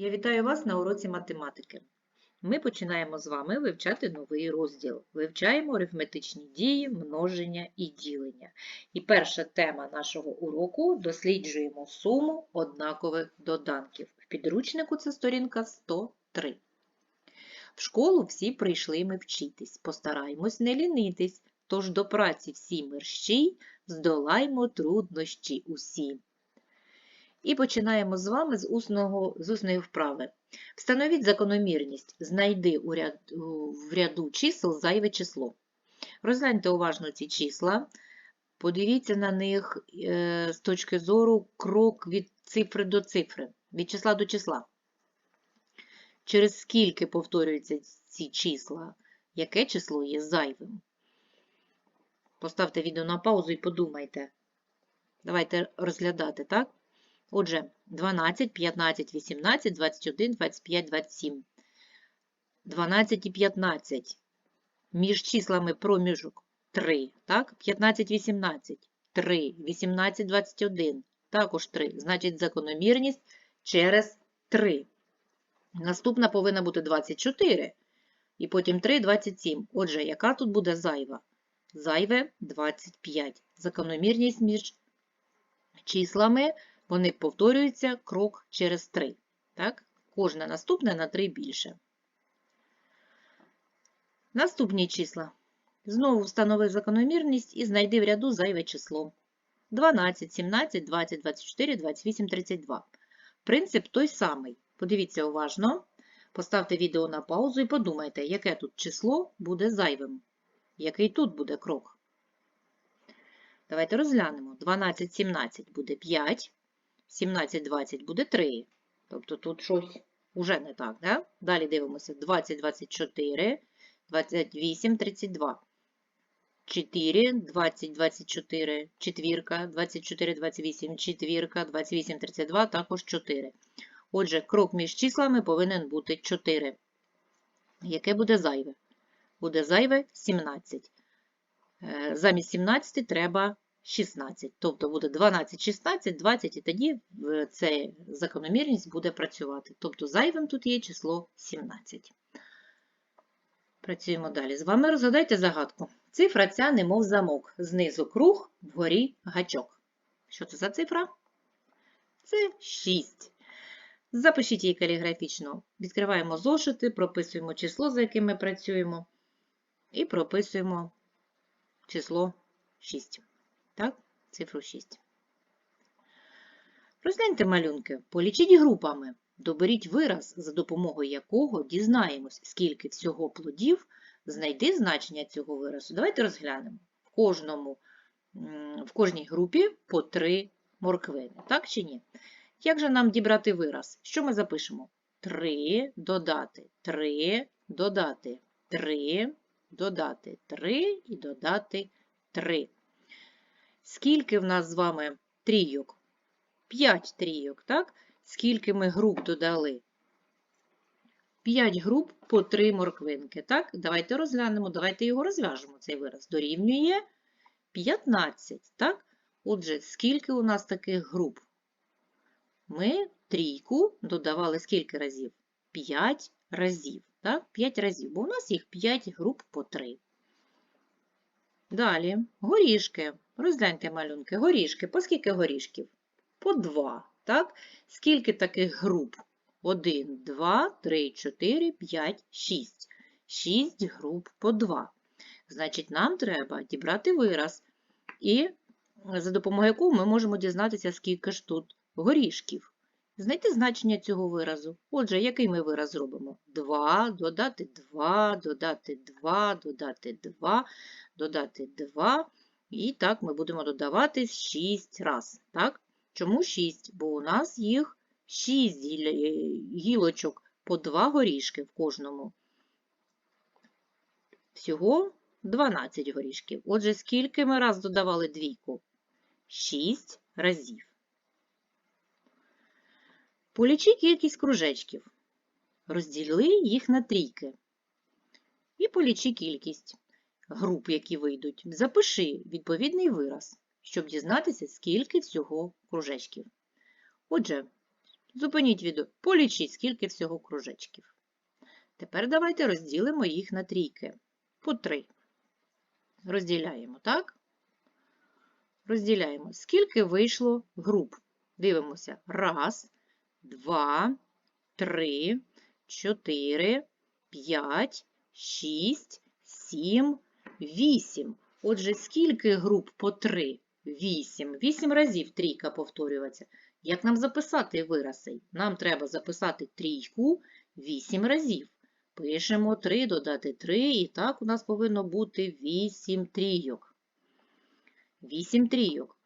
Я вітаю вас на уроці математики. Ми починаємо з вами вивчати новий розділ. Вивчаємо арифметичні дії, множення і ділення. І перша тема нашого уроку досліджуємо суму однакових доданків. В підручнику це сторінка 103. В школу всі прийшли ми вчитись. Постараємось не лінитись, тож до праці всі мерщій, здолаймо труднощі усі. І починаємо з вами з, усного, з усної вправи. Встановіть закономірність, знайди у ряд, в ряду чисел зайве число. Розгляньте уважно ці числа, подивіться на них е, з точки зору крок від цифри до цифри, від числа до числа. Через скільки повторюються ці числа, яке число є зайвим? Поставте відео на паузу і подумайте. Давайте розглядати, так? Отже, 12, 15, 18, 21, 25, 27. 12 і 15. Між числами проміжок 3. Так? 15, 18. 3. 18, 21. Також 3. Значить, закономірність через 3. Наступна повинна бути 24. І потім 3, 27. Отже, яка тут буде зайва? Зайве 25. Закономірність між числами вони повторюються крок через 3. Так? Кожне наступне на 3 більше. Наступні числа. Знову встанови закономірність і знайди в ряду зайве число. 12, 17, 20, 24, 28, 32. Принцип той самий. Подивіться уважно. Поставте відео на паузу і подумайте, яке тут число буде зайвим. Який тут буде крок. Давайте розглянемо. 12, 17 буде 5. 17, 20 буде 3. Тобто тут щось уже не так. Да? Далі дивимося 20, 24, 28, 32. 4, 20, 24, четвірка, 24, 28, четвірка, 28, 32, також 4. Отже, крок між числами повинен бути 4. Яке буде зайве? Буде зайве 17. Е, замість 17 треба 16. Тобто буде 12, 16, 20, і тоді ця закономірність буде працювати. Тобто зайвим тут є число 17. Працюємо далі. З вами розгадайте загадку. Цифра ця немов замок. Знизу круг, вгорі гачок. Що це за цифра? Це 6. Запишіть її каліграфічно. Відкриваємо зошити, прописуємо число, за яким ми працюємо, і прописуємо число 6. Так, цифру 6. Розгляньте малюнки, полічіть групами. Доберіть вираз, за допомогою якого дізнаємось, скільки всього плодів, знайди значення цього виразу. Давайте розглянемо. В, кожному, в кожній групі по три морквини. Так чи ні? Як же нам дібрати вираз? Що ми запишемо? 3 додати 3, додати 3, додати 3 і додати 3. Скільки в нас з вами трійок? 5 трійок, так? Скільки ми груп додали? 5 груп по 3 морквинки. Так, давайте розглянемо, давайте його розв'яжемо, цей вираз. Дорівнює 15. Так? Отже, скільки у нас таких груп? Ми трійку додавали скільки разів? 5 разів. Так? 5 разів, бо у нас їх 5 груп по 3. Далі горішки. Розгляньте малюнки. Горішки. По скільки горішків? По 2. Так? Скільки таких груп? 1, 2, 3, 4, 5, 6. 6 груп по 2. Значить, нам треба дібрати вираз, і за допомогою якого ми можемо дізнатися, скільки ж тут горішків. Знайти значення цього виразу. Отже, який ми вираз робимо? 2, додати 2, додати 2, додати 2, додати 2. І так ми будемо додавати 6 раз. Так? Чому 6? Бо у нас їх 6 гілочок по 2 горішки в кожному. Всього 12 горішків. Отже, скільки ми раз додавали двійку? 6 разів. Полічи кількість кружечків. Розділи їх на трійки. І полічи кількість груп, які вийдуть. Запиши відповідний вираз, щоб дізнатися, скільки всього кружечків. Отже, Зупиніть відео, полічіть, скільки всього кружечків. Тепер давайте розділимо їх на трійки. По три. Розділяємо, так? Розділяємо. Скільки вийшло груп? Дивимося. Раз, два, три, чотири, п'ять, шість, сім, вісім. Отже, скільки груп по три? Вісім. Вісім разів трійка повторюється. Як нам записати вираз? Нам треба записати трійку 8 разів. Пишемо 3, додати 3, і так у нас повинно бути 8 трійок. 8 трійок.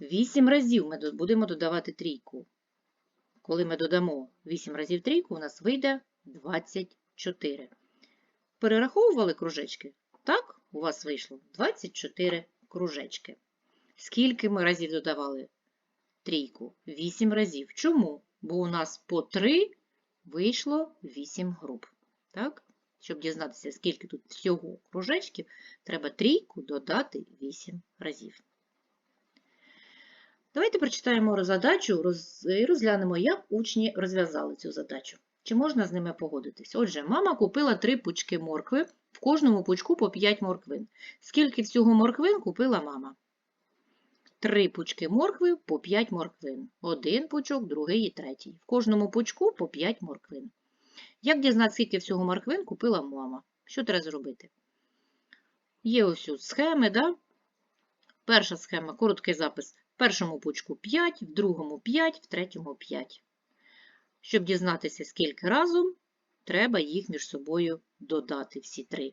8 разів ми будемо додавати трійку. Коли ми додамо 8 разів трійку, у нас вийде 24. Перераховували кружечки? Так, у вас вийшло 24 кружечки. Скільки ми разів додавали трійку? 8 разів. Чому? Бо у нас по 3 вийшло 8 груп. Так? Щоб дізнатися, скільки тут всього кружечків, треба трійку додати 8 разів. Давайте прочитаємо задачу і розглянемо, як учні розв'язали цю задачу. Чи можна з ними погодитись? Отже, мама купила 3 пучки моркви, в кожному пучку по 5 морквин. Скільки всього морквин купила мама? Три пучки моркви по 5 морквин. Один пучок, другий і третій. В кожному пучку по 5 морквин. Як дізнатися, скільки всього морквин купила мама? Що треба зробити? Є ось схеми, да? Перша схема, короткий запис. В першому пучку 5, в другому 5, в третьому 5. Щоб дізнатися, скільки разом, треба їх між собою додати всі три.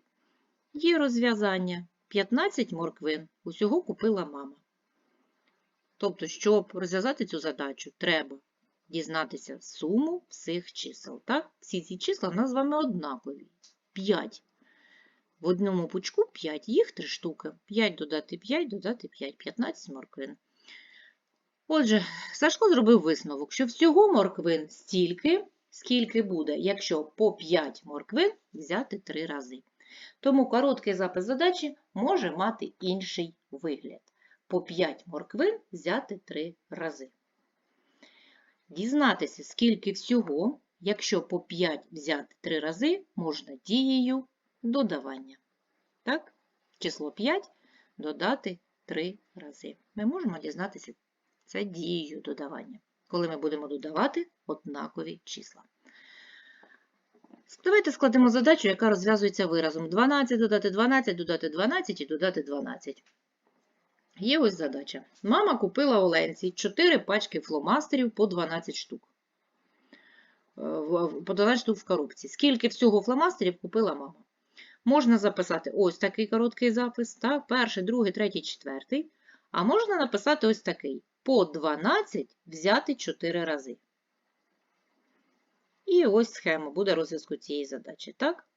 Є розв'язання. 15 морквин. Усього купила мама. Тобто, щоб розв'язати цю задачу, треба дізнатися суму всіх чисел. Так? Всі ці числа в нас з вами однакові. 5. В одному пучку 5, їх 3 штуки. 5 додати 5, додати 5, 15 морквин. Отже, Сашко зробив висновок, що всього морквин стільки, скільки буде, якщо по 5 морквин взяти 3 рази. Тому короткий запис задачі може мати інший вигляд по 5 морквин взяти 3 рази. Дізнатися, скільки всього, якщо по 5 взяти 3 рази, можна дією додавання. Так? Число 5 додати 3 рази. Ми можемо дізнатися це дією додавання, коли ми будемо додавати однакові числа. Давайте складемо задачу, яка розв'язується виразом 12 додати 12, додати 12 і додати 12. Є ось задача. Мама купила Оленці 4 пачки фломастерів по 12 штук. Е, По 12 штук в коробці. Скільки всього фломастерів купила мама? Можна записати ось такий короткий запис, так? перший, другий, третій, четвертий. А можна написати ось такий. По 12 взяти 4 рази. І ось схема буде розв'язку цієї задачі. Так?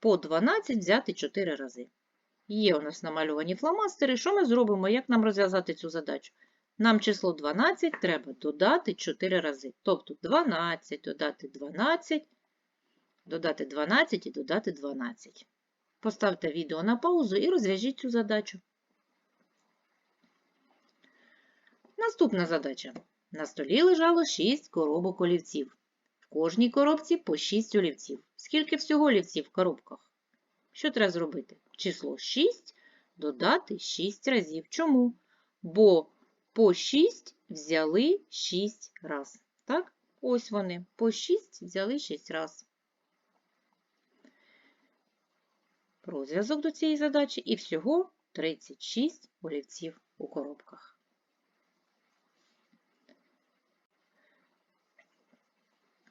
По 12 взяти 4 рази. Є у нас намальовані фломастери. Що ми зробимо? Як нам розв'язати цю задачу? Нам число 12 треба додати 4 рази. Тобто 12 додати 12, додати 12 і додати 12. Поставте відео на паузу і розв'яжіть цю задачу. Наступна задача. На столі лежало 6 коробок олівців. Кожній коробці по 6 олівців. Скільки всього олівців в коробках? Що треба зробити? Число 6 додати 6 разів. Чому? Бо по 6 взяли 6 раз. Так? Ось вони. По 6 взяли 6 раз. Розв'язок до цієї задачі і всього 36 олівців у коробках.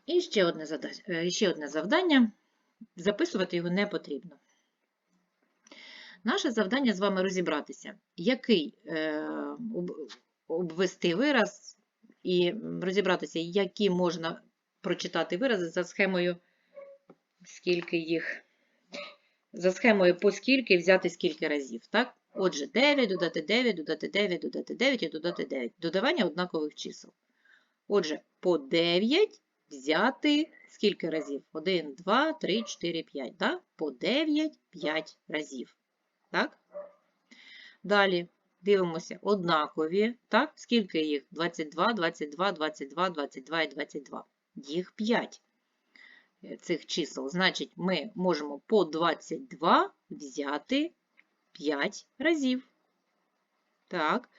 І ще одне, задача, е, ще одне завдання. Записувати його не потрібно. Наше завдання з вами розібратися, який е, обвести вираз і розібратися, які можна прочитати вирази за схемою, скільки їх, за схемою по скільки взяти скільки разів. Так? Отже, 9, додати 9, додати 9, додати 9 і додати 9. Додавання однакових чисел. Отже, по 9 взяти скільки разів? 1, 2, 3, 4, 5. Да? По 9, 5 разів. Так? Далі Дивимося, однакові. Так? Скільки їх? 22, 22, 22, 22 і 22. Їх 5 цих чисел. Значить, ми можемо по 22 взяти 5 разів. Так.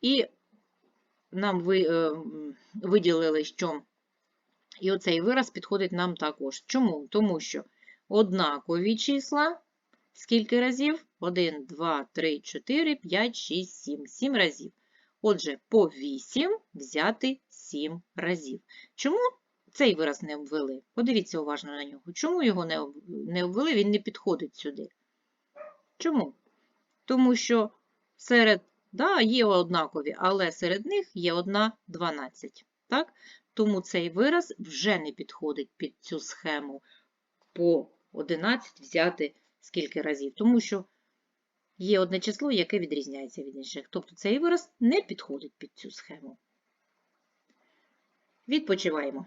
І нам ви, е, виділили, що і оцей вираз підходить нам також. Чому? Тому що однакові числа скільки разів? 1, 2, 3, 4, 5, 6, 7. 7 разів. Отже, по 8 взяти 7 разів. Чому цей вираз не обвели? Подивіться уважно на нього. Чому його не об- не обвели? Він не підходить сюди. Чому? Тому що серед, да, є однакові, але серед них є одна 12. Так? Тому цей вираз вже не підходить під цю схему по 11 взяти скільки разів. Тому що є одне число, яке відрізняється від інших. Тобто цей вираз не підходить під цю схему. Відпочиваємо.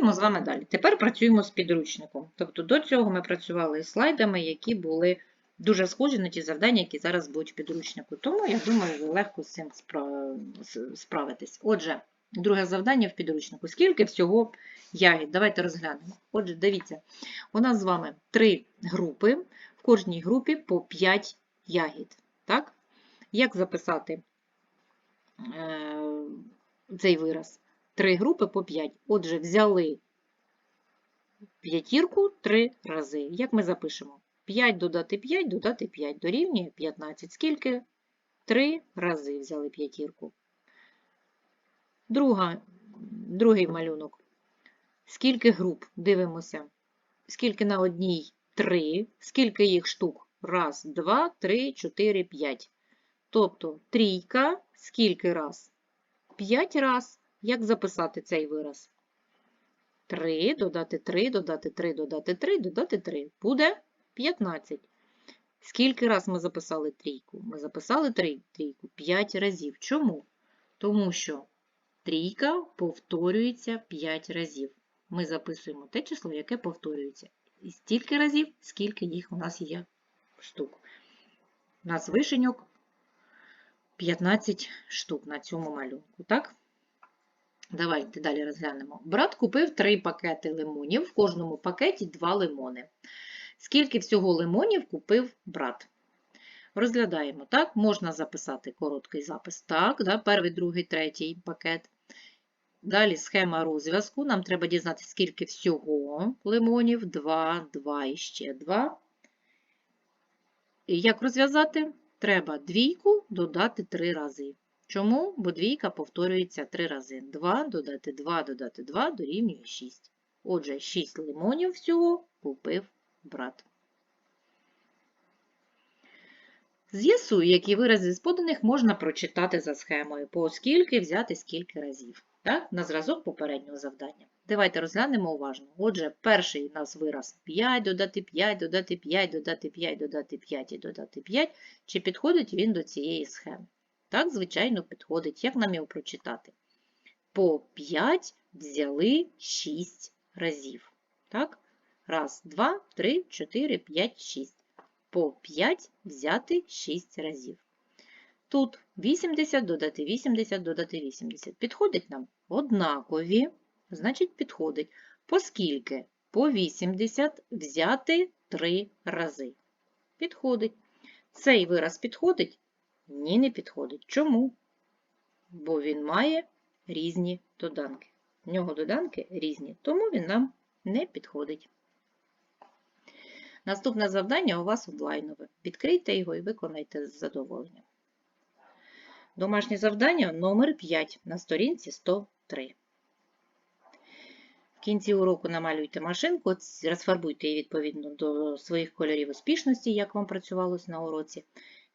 Працюємо з вами далі. Тепер працюємо з підручником. Тобто до цього ми працювали з слайдами, які були дуже схожі на ті завдання, які зараз будуть в підручнику. Тому, я думаю, легко з цим спра- с- справитесь. Отже, друге завдання в підручнику. Скільки всього ягід? Давайте розглянемо. Отже, дивіться, у нас з вами три групи, в кожній групі по 5 ягід. Так? Як записати е, цей вираз? Три групи по 5. Отже, взяли п'ятірку три рази. Як ми запишемо? 5 додати 5, додати 5 дорівнює 15. Скільки? Три рази взяли п'ятірку. Друга, другий малюнок. Скільки груп? Дивимося. Скільки на одній? Три. Скільки їх штук? Раз, два, три, чотири, п'ять. Тобто трійка скільки раз? П'ять раз. Як записати цей вираз? 3, додати 3, додати 3, додати 3, додати 3. Буде 15. Скільки раз ми записали трійку? Ми записали трійку 5 разів. Чому? Тому що трійка повторюється 5 разів. Ми записуємо те число, яке повторюється. І стільки разів, скільки їх у нас є штук. У нас вишеньок 15 штук на цьому малюнку, так? Давайте далі розглянемо. Брат купив три пакети лимонів, в кожному пакеті два лимони. Скільки всього лимонів купив брат? Розглядаємо, так? Можна записати короткий запис. Так, да? перший, другий, третій пакет. Далі схема розв'язку. Нам треба дізнатися, скільки всього лимонів. 2, 2 і ще 2. І як розв'язати? Треба двійку додати 3 рази. Чому? Бо двійка повторюється 3 рази. 2 додати 2 додати 2 дорівнює 6. Отже, 6 лимонів всього купив брат. З'ясуй, які вирази з поданих можна прочитати за схемою, по скільки взяти скільки разів. Так? На зразок попереднього завдання. Давайте розглянемо уважно. Отже, перший у нас вираз 5, додати 5, додати 5, додати 5, додати 5 і додати 5. Чи підходить він до цієї схеми? Так, звичайно, підходить. Як нам його прочитати? По 5 взяли 6 разів. Так? Раз, два, три, чотири, п'ять, шість. По 5 взяти 6 разів. Тут 80 додати 80 додати 80. Підходить нам однакові, значить підходить. Поскільки по 80 взяти 3 рази. Підходить. Цей вираз підходить? Ні, не підходить. Чому? Бо він має різні доданки. В нього доданки різні, тому він нам не підходить. Наступне завдання у вас онлайнове. Відкрийте його і виконайте з задоволенням. Домашнє завдання номер 5 на сторінці 103. В кінці уроку намалюйте машинку, розфарбуйте її відповідно до своїх кольорів успішності, як вам працювалось на уроці.